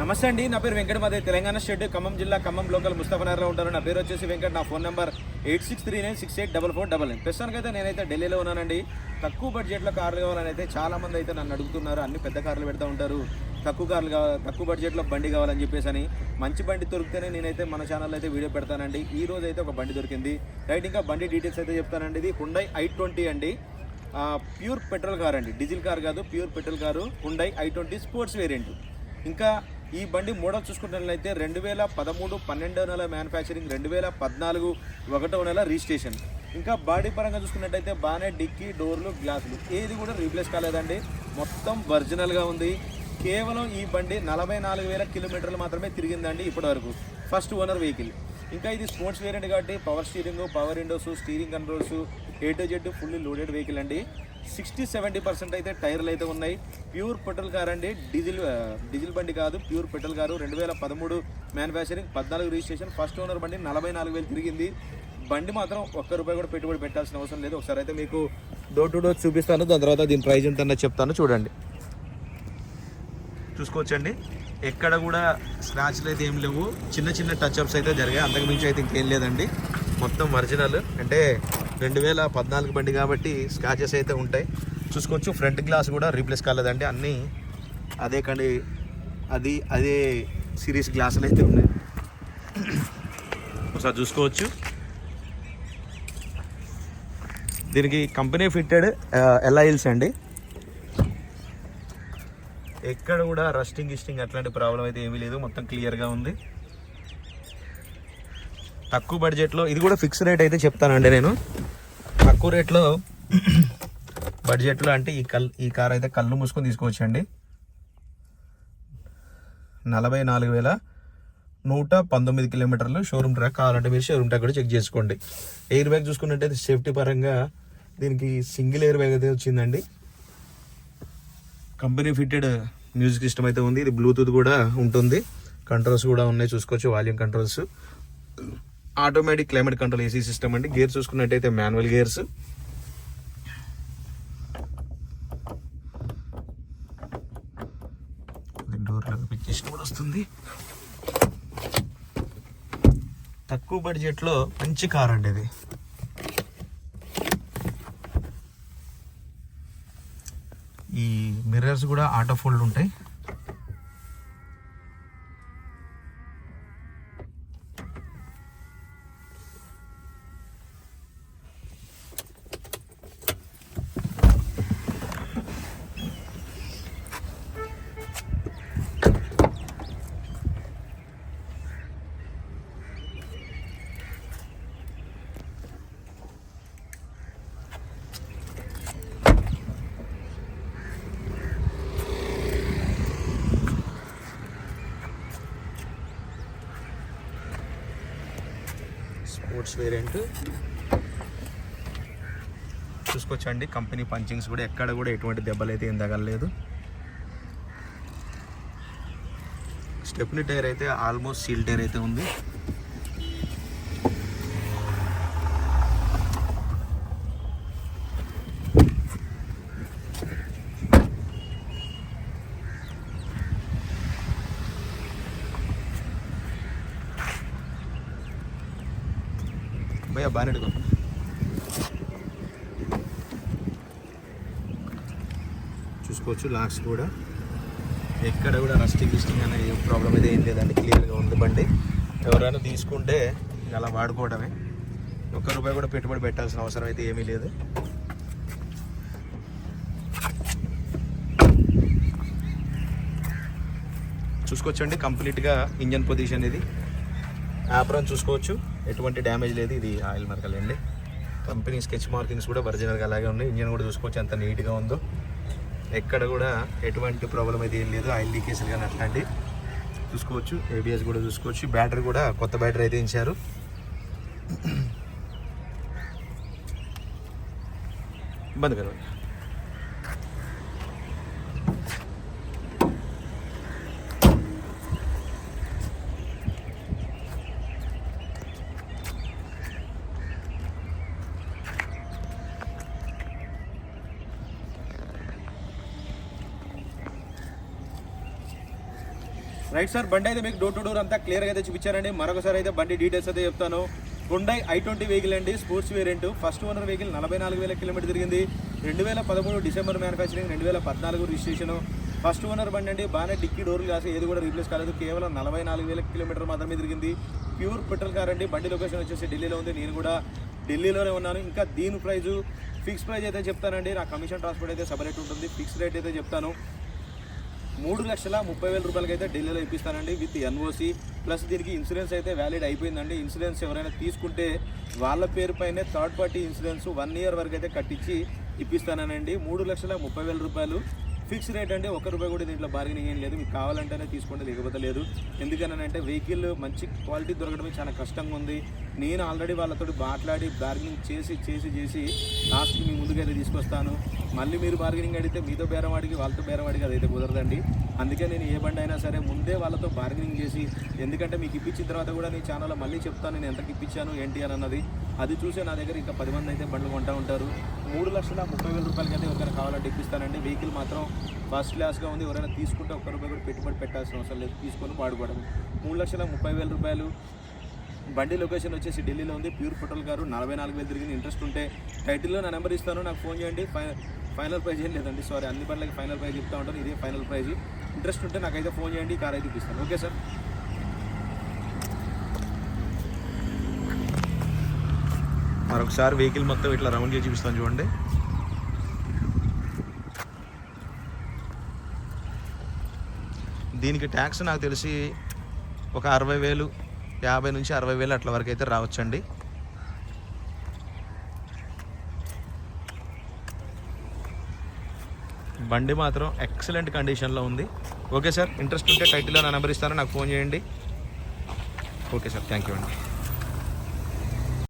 నమస్తే అండి నా పేరు వెంకట మాదే తెలంగాణ స్టేట్ ఖమ్మం జిల్లా ఖమ్మం లోకల్ ముస్తఫనగర్లో ఉంటారు. నా పేరు వచ్చేసి వెంకట్ నా phone number eight six three nine six eight double four double nine ప్రస్తుతానికైతే నేనైతే ఢిల్లీలో ఉన్నానండి. తక్కువ బడ్జెట్లో కార్లు కావాలని అయితే చాలా మంది అయితే నన్ను అడుగుతున్నారు. అన్ని పెద్ద కార్లు పెడతా ఉంటారు. తక్కువ కార్లు కావాలి తక్కువ బడ్జెట్లో బండి కావాలని చెప్పేసి అని మంచి బండి దొరికితేనే నేనైతే మన ఛానల్లో అయితే వీడియో పెడతానండి. ఈ రోజు అయితే ఒక బండి దొరికింది. రైట్ ఇంకా బండి డీటెయిల్స్ అయితే చెప్తానండి. ఇది హుండై ఐ ట్వంటీ అండి. ప్యూర్ పెట్రోల్ కార్ అండి. డీజిల్ కార్ కాదు pure petrol car Hyundai i twenty sports variant. ఇంకా ఈ బండి మోడల్ చూసుకున్నట్లయితే రెండు వేల పదమూడు పన్నెండవ నెల మ్యానుఫ్యాక్చరింగ్ రెండు వేల పద్నాలుగు ఒకటవ నెల రిజిస్ట్రేషన్ ఇంకా బాడీ పరంగా చూసుకున్నట్టయితే బాగానే డిక్కీ డోర్లు గ్లాసులు. ఏది కూడా రీప్లేస్ కాలేదండి. మొత్తం ఒరిజినల్గా ఉంది. కేవలం ఈ బండి నలభై నాలుగు వేల కిలోమీటర్లు మాత్రమే తిరిగిందండి ఇప్పటివరకు. ఫస్ట్ ఓనర్ వెహికల్ ఇంకా ఇది స్పోర్ట్స్ వేరియంట్ కాబట్టి power steering power windows steering controls A to Z fully loaded vehicle అండి. సిక్స్టీ సెవెంటీ పర్సెంట్ అయితే టైర్లు అయితే ఉన్నాయి. ప్యూర్ పెట్రోల్ కార్ అండి. డీజిల్ డీజిల్ బండి కాదు ప్యూర్ పెట్రోల్ కారు. రెండు వేల పదమూడు మ్యానుఫ్యాక్చరింగ్ పద్నాలుగు రిజిస్ట్రేషన్ ఫస్ట్ ఓనర్ బండి నలభై నాలుగు వేలు తిరిగింది. బండి మాత్రం ఒక్క రూపాయి కూడా పెట్టుబడి పెట్టాల్సిన అవసరం లేదు. ఒకసారి అయితే మీకు డోర్ టు డోర్ చూపిస్తాను. దాని తర్వాత దీని ప్రైజ్ ఎంత చెప్తాను. చూడండి. చూసుకోవచ్చండి. ఎక్కడ కూడా స్క్రాచ్లు అయితే ఏం లేవు. చిన్న చిన్న టచ్ అప్స్ అయితే జరిగాయి. అంతకుమించి అయితే ఇంకేం లేదండి. మొత్తం ఒరిజినల్ అంటే రెండు వేల పద్నాలుగు బండి కాబట్టి స్క్రాచెస్ అయితే ఉంటాయి. చూసుకోవచ్చు ఫ్రంట్ గ్లాస్ కూడా రీప్లేస్ కాలేదండి. అన్నీ అదే కండి అది అదే సిరీస్ గ్లాసులు అయితే ఉన్నాయి. ఒకసారి చూసుకోవచ్చు. దీనికి కంపెనీ ఫిట్టెడ్ ఎల్ఐల్స్ అండి. ఎక్కడ కూడా రస్టింగ్ గిస్టింగ్ అట్లాంటి ప్రాబ్లం అయితే ఏమీ లేదు. మొత్తం క్లియర్గా ఉంది. తక్కువ బడ్జెట్లో ఇది కూడా ఫిక్స్ రేట్ అయితే చెప్తానండి నేను. తక్కువ రేట్లో బడ్జెట్లో అంటే ఈ కల్ ఈ కార్ అయితే కళ్ళు మూసుకొని తీసుకోవచ్చండి. నలభై నాలుగు వేల నూట పంతొమ్మిది కిలోమీటర్లు షోరూమ్ ట్రాక్ కావాలంటే మీరు షోరూమ్ ట్రాక్ కూడా చెక్ చేసుకోండి. ఎయిర్ బ్యాగ్ చూసుకున్నట్టయితే సేఫ్టీ పరంగా దీనికి సింగిల్ ఎయిర్ బ్యాగ్ అయితే వచ్చిందండి. కంపెనీ ఫిట్టెడ్ మ్యూజిక్ సిస్టమ్ అయితే ఉంది. ఇది బ్లూటూత్ కూడా ఉంటుంది. కంట్రోల్స్ కూడా ఉన్నాయి. చూసుకోవచ్చు. Volume controls. Automatic climate control AC system అండి. గేర్ చూసుకున్నట్టయితే మాన్యువల్ గేర్స్. డోర్లకు పిక్ చేసిన కూడా వస్తుంది. తక్కువ బడ్జెట్లో మంచి కార్ అండి ఇది. ఈ మిర్రర్స్ కూడా ఆటో ఫోల్డ్ ఉంటాయి. Sports variant. చూసుకోవచ్చండి. కంపెనీ పంచింగ్స్ కూడా ఎక్కడ కూడా ఎటువంటి దెబ్బలు అయితే ఏం తగలలేదు. స్టెప్ని టైర్ అయితే ఆల్మోస్ట్ సీల్ టైర్ అయితే ఉంది. భయ బాగా అడుగు. చూసుకోవచ్చు లాక్స్ కూడా. ఎక్కడ కూడా రస్టింగ్ గిస్టింగ్ అనే ప్రాబ్లం అయితే ఏం లేదండి క్లియర్గా ఉంది బండి. ఎవరైనా తీసుకుంటే అలా వాడుకోవడమే. ఒక్క రూపాయి కూడా పెట్టుబడి పెట్టాల్సిన అవసరం అయితే ఏమీ లేదు. చూసుకోవచ్చండి కంప్లీట్గా ఇంజన్ పొజిషన్ ఇది. యాప్రాన్ చూసుకోవచ్చు. ఎటువంటి డ్యామేజ్ లేదు. ఇది ఆయిల్ మార్కలండి కంపెనీ స్కెచ్ మార్కింగ్స్ కూడా ఒరిజినల్గా అలాగే ఉన్నాయి. ఇంజన్ కూడా చూసుకోవచ్చు. ఎంత నీట్గా ఉందో. ఎక్కడ కూడా ఎటువంటి ప్రాబ్లం అయితే ఏం లేదు. ఆయిల్ లీకేజ్ కానీ అట్లాంటి చూసుకోవచ్చు. ఏబిఎస్ కూడా చూసుకోవచ్చు. బ్యాటరీ కూడా కొత్త బ్యాటరీ అయితే ఇచ్చారు. ఇబ్బంది కరో రైట్ సార్ బండి అయితే మీకు డోర్ టు డోర్ అంతా క్లియర్గా అయితే చూపించారండి. మరొకసారి అయితే బండి డీటెయిల్స్ అయితే చెప్తాను. హుండై ఐ ట్వంటీ వెహికల్ అండి sports variant first owner vehicle నలభై నాలుగు వేల కిలోమీటర్ తిరిగింది. రెండు వేల పదమూడు డిసెంబర్ మ్యానుఫ్యాక్చరింగ్ రెండు వేల పద్నాలుగు రిజిస్ట్రేషన్ ఫస్ట్ ఓనర్ బండి అండి బాగానే డిక్కీ డోర్లు కాసి ఏది కూడా రీప్లేస్ కాలేదు. కేవలం నలభై నాలుగు వేల కిలోమీటర్ మాత్రమే తిరిగింది. ప్యూర్ పెట్రోల్ కార్ అండి బండి లొకేషన్ వచ్చేసి ఢిల్లీలో ఉంది. నేను కూడా ఢిల్లీలోనే ఉన్నాను. ఇంకా దీని ప్రైజు ఫిక్స్ ప్రైజ్ అయితే చెప్తానండి. నా కమిషన్ ట్రాన్స్పోర్ట్ అయితే సపరేట్ ఉంటుంది. ఫిక్స్ రేట్ అయితే చెప్తాను. మూడు లక్షల ముప్పై వేల రూపాయలకి అయితే ఢిల్లీలో ఇప్పిస్తానండి విత్ ఎన్ఓసి. ప్లస్ దీనికి ఇన్సూరెన్స్ అయితే వ్యాలిడ్ అయిపోయిందండి. ఇన్సూరెన్స్ ఎవరైనా తీసుకుంటే వాళ్ళ పేరుపైనే third party insurance one year వరకు అయితే కట్టించి ఇప్పిస్తానండి మూడు లక్షల ముప్పై వేల రూపాయలు ఫిక్స్ రేట్ అంటే ఒక్క రూపాయి కూడా దీంట్లో బార్గెనింగ్ ఏం లేదు. మీకు కావాలంటేనే తీసుకోండి లేకపోతే లేదు. ఎందుకనంటే వెహికల్ మంచి క్వాలిటీ దొరకడమే చాలా కష్టంగా ఉంది. నేను ఆల్రెడీ వాళ్ళతో మాట్లాడి బార్గెనింగ్ చేసి చేసి చేసి లాస్ట్కి మీ ముందుకైతే తీసుకొస్తాను. మళ్ళీ మీరు బార్గెనింగ్ అడిగితే మీతో బేరవాడికి వాళ్ళతో బేరవాడికి అదైతే కుదరదండి. అందుకే నేను ఏ బండి అయినా సరే ముందే వాళ్ళతో బార్గెనింగ్ చేసి ఎందుకంటే మీకు ఇప్పించిన తర్వాత కూడా నీ ఛానల్లో మళ్ళీ చెప్తాను నేను ఎంతకి ఇప్పించాను ఏంటి అని అన్నది. అది చూసే నా దగ్గర ఇంకా పది మంది అయితే బండ్లు కొంటా ఉంటారు. మూడు లక్షల ముప్పై వేల రూపాయలకి అయితే ఒకరికి కావాలంటే ఇప్పిస్తానండి. వెహికల్ మాత్రం ఫస్ట్ క్లాస్గా ఉంది. ఎవరైనా తీసుకుంటే ఒక్క రూపాయి కూడా పెట్టుబడి పెట్టాల్సిన అవసరం లేదు. తీసుకొని వాడుకోవడం మూడు లక్షల ముప్పై వేల రూపాయలు. బండి లొకేషన్ వచ్చేసి ఢిల్లీలో ఉంది. ప్యూర్ పెట్రోల్ గారు నలభై నాలుగు వేలు తిరిగింది. ఇంట్రెస్ట్ ఉంటే టైటిల్లో నా నెంబర్ ఇస్తాను. నాకు ఫోన్ చేయండి. ఫైవ్ ఫైనల్ ప్రైజ్ ఏం లేదండి. సారీ అన్ని బండ్లకి ఫైనల్ ప్రైజ్ చెప్తా ఉంటాను ఇదే ఫైనల్ ప్రైజ్. ఇంట్రెస్ట్ ఉంటే నాకైతే ఫోన్ చేయండి ఈ కార్ అయితే ఇప్పిస్తాను. Okay sir. మరొకసారి వెహికల్ మొత్తం ఇట్లా రౌండ్ చేసి చూపిస్తాను చూడండి. దీనికి ట్యాక్స్ నాకు తెలిసి ఒక అరవై వేలు యాభై నుంచి అరవై వేలు అట్ల వరకు అయితే రావచ్చండి. బండి మాత్రం ఎక్సలెంట్ కండిషన్లో ఉంది. ఓకే సార్ ఇంట్రెస్ట్ ఉంటే టైటిల్లో నా నెంబర్ ఇస్తాను నాకు ఫోన్ చేయండి. ఓకే సార్ థ్యాంక్ యూ అండి.